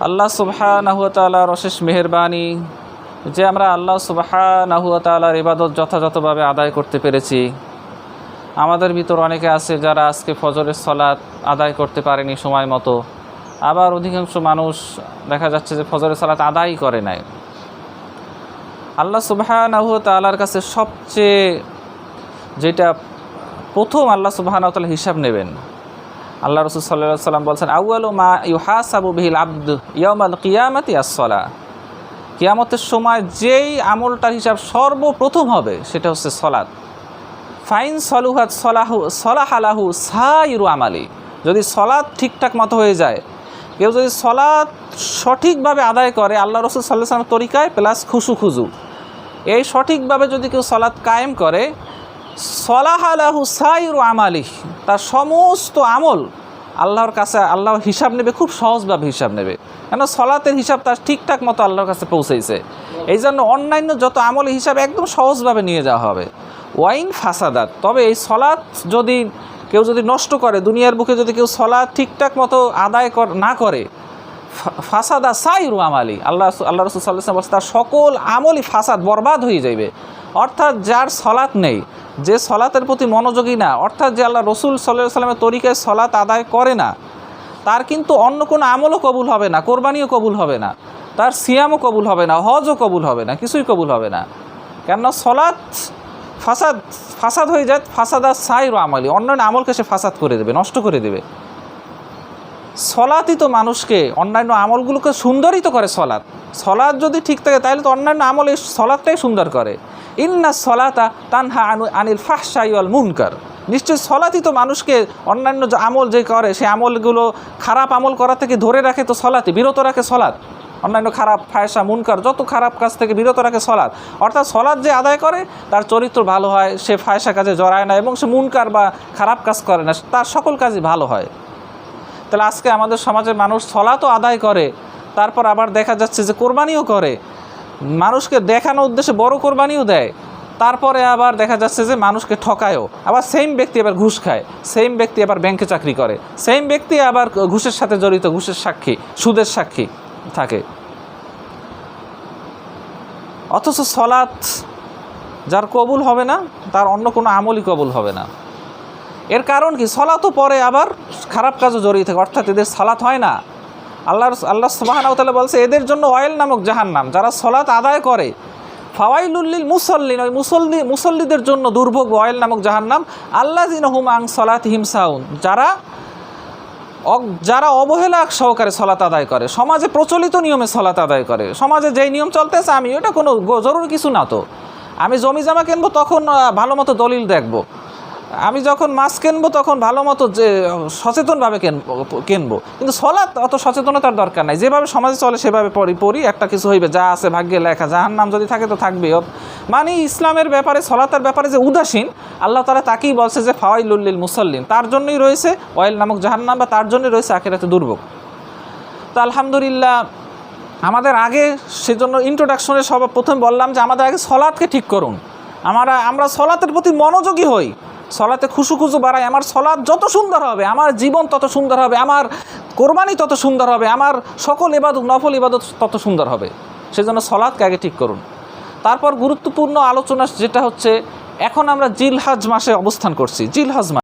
আল্লাহ সুবাহানাহুতালার অশেষ মেহরবানি যে আমরা আল্লাহ সুবাহানাহুতালার ইবাদত যথাযথভাবে আদায় করতে পেরেছি। আমাদের ভিতর অনেকে আছে যারা আজকে ফজরের সলাৎ আদায় করতে পারেনি সময় মতো। আবার অধিকাংশ মানুষ দেখা যাচ্ছে যে ফজরের সলাৎ আদায় করে নাই। আল্লাহ সুবাহানাহু তালার কাছে সবচেয়ে যেটা প্রথম আল্লাহ সুবাহানাহতালা হিসাব নেবেন আল্লাহ রসুল সাল্লাহ সাল্লাম বলছেন আউআল মা ইউহাসাবু বিহিল আব্দ ইয়ামাল কিয়ামাতি আসলা কিয়ামতের সময় যেই আমলটার হিসাব সর্বপ্রথম হবে সেটা হচ্ছে সলাদ ফাইন সলুহাত সলাহু, সলাহ আলাহু সাইরু আমালি। যদি সলাৎ ঠিকঠাক মতো হয়ে যায়, কেউ যদি সলাৎ সঠিকভাবে আদায় করে, আল্লাহ রসুল সাল্লাহ সাল্লামের তরিকায় প্লাস খুশু খুজু এই সঠিকভাবে যদি কেউ সলাৎ কায়েম করে সলাহ আলাহু সাইরু আমালি তার সমস্ত আমল আল্লাহর কাছে, আল্লাহ হিসাব নেবে, খুব সহজভাবে হিসাব নেবে। কেন সলাতের হিসাব তার ঠিকঠাক মতো আল্লাহর কাছে পৌঁছেছে এই জন্য অন্যান্য যত আমল হিসাব একদম সহজভাবে নিয়ে যাওয়া হবে। ওয়াইন ফাসাদাত। তবে এই সলাৎ যদি কেউ যদি নষ্ট করে, দুনিয়ার বুকে যদি কেউ সলাৎ ঠিকঠাক মতো আদায় না করে ফাসাদা সাইরু আমালি। আল্লাহ আল্লাহ রসুল সাল্লাহ তার সকল আমলই ফাসাদ বরবাদ হয়ে যাবে অর্থাৎ যার সলাৎ নেই, যে সলাতের প্রতি মনোযোগী না, অর্থাৎ যে আল্লাহ রসুল সাল্লাহ সাল্লামের তরিকায় সলাৎ আদায় করে না, তার কিন্তু অন্য কোনো আমলও কবুল হবে না, কোরবানিও কবুল হবে না, তার সিয়ামও কবুল হবে না, হজও কবুল হবে না, কিছুই কবুল হবে না। কেননা সলাৎ ফাসাদ ফাসাদ হয়ে যায়, ফাসাদা সাইর আমলি, অন্যান্য আমলকে সে ফাসাদ করে দেবে, নষ্ট করে দেবে। সলাতই তো মানুষকে, অন্যান্য আমলগুলোকে সুন্দরই তো করে সলাৎ। সলাৎ যদি ঠিক থাকে, তাহলে তো অন্যান্য আমল এই সলাৎটাই সুন্দর করে। ইন্না সলাতা তানহা আনু আনিল ফাহসাই আল মুনকার। নিশ্চয়ই সলাতি তো মানুষকে অন্যান্য যে আমল যে করে, সে আমলগুলো খারাপ আমল করা থেকে ধরে রাখে তো সলাতে বিরত রাখে সলাৎ। অন্যান্য খারাপ ফায়সা মুনকার, যত খারাপ কাজ থেকে বিরত রাখে সলাৎ। অর্থাৎ সলাৎ যে আদায় করে, তার চরিত্র ভালো হয়, সে ফায়সা কাজে জড়ায় না এবং সে মুনকার বা খারাপ কাজ করে না, তার সকল কাজই ভালো হয়। তাহলে আজকে আমাদের সমাজের মানুষ সলাতও আদায় করে, তারপর আবার দেখা যাচ্ছে যে কোরবানিও করে। মানুষকে দেখানোর উদ্দেশ্যে বড় কোরবানিও দেয়। তারপরে আবার দেখা যাচ্ছে যে মানুষকে ঠকায়ও। আবার সেম ব্যক্তি আবার ঘুষ খায়। সেম ব্যক্তি আবার ব্যাংকে চাকরি করে। সেম ব্যক্তি আবার ঘুষের সাথে জড়িত, ঘুষের সাক্ষী, সুদের সাক্ষী থাকে। অথচ সলাৎ যার কবুল হবে না, তার অন্য কোনো আমলই কবুল হবে না। এর কারণ কি? সলাতও পরে আবার খারাপ কাজও জড়িয়ে থাকে। অর্থাৎ এদের সালাত হয় না। আল্লাহ আল্লাহ সুবাহানাউতালা বলছে, এদের জন্য অয়েল নামক জাহান্নাম, যারা সলাত আদায় করে ফাওয়াইলুল্লিল মুসল্লিন, ওই মুসল্লি মুসল্লিদের জন্য দুর্ভোগ অয়েল নামক জাহান্নাম আল্লাহ জিন হুম আং সলাত হিমসাউন যারা যারা অবহেলা সহকারে সলাত আদায় করে, সমাজে প্রচলিত নিয়মে সলাত আদায় করে, সমাজে যেই নিয়ম চলতেছে আমি, ওটা কোনো জরুরি কিছু না তো। আমি জমি জামা কিনবো তখন ভালো মতো দলিল দেখব। আমি যখন মাছ কিনবো তখন ভালো মতো যে, সচেতনভাবে কিনবো কিন্তু সলাৎ অত সচেতনতার দরকার নাই। যেভাবে সমাজে চলে, সেভাবে পড়ি পড়ি একটা কিছু হইবে, যা আছে, ভাগ্যে লেখা যাহার নাম যদি থাকে তো থাকবে মানে ইসলামের ব্যাপারে সলাতের ব্যাপারে যে উদাসীন, আল্লাহ তালা তাকেই বলছে যে ফাওয়াইলুল্লিল মুসল্লিন। তার জন্যই রয়েছে অয়েল নামক জাহান্নাম বা তার জন্যই রয়েছে আখেরাতে দুর্ভোগ। তো আলহামদুলিল্লাহ, আমাদের আগে সেজন্য ইন্ট্রোডাকশনে সব প্রথম বললাম যে, আমাদের আগে সলাৎকে ঠিক করুন। আমরা আমরা সলাতের প্রতি মনোযোগী হই। সলাতে খুশু খুশু বাড়াই, আমার সলাদ যত সুন্দর হবে, আমার জীবন তত সুন্দর হবে, আমার কোরবানি তত সুন্দর হবে, আমার সকল ইবাদত, নফল ইবাদত তত সুন্দর হবে। সেজন্য সলাদকে আগে ঠিক করুন। তারপর গুরুত্বপূর্ণ আলোচনা যেটা হচ্ছে, এখন আমরা জিলহাজ মাসে অবস্থান করছি, জিলহাজ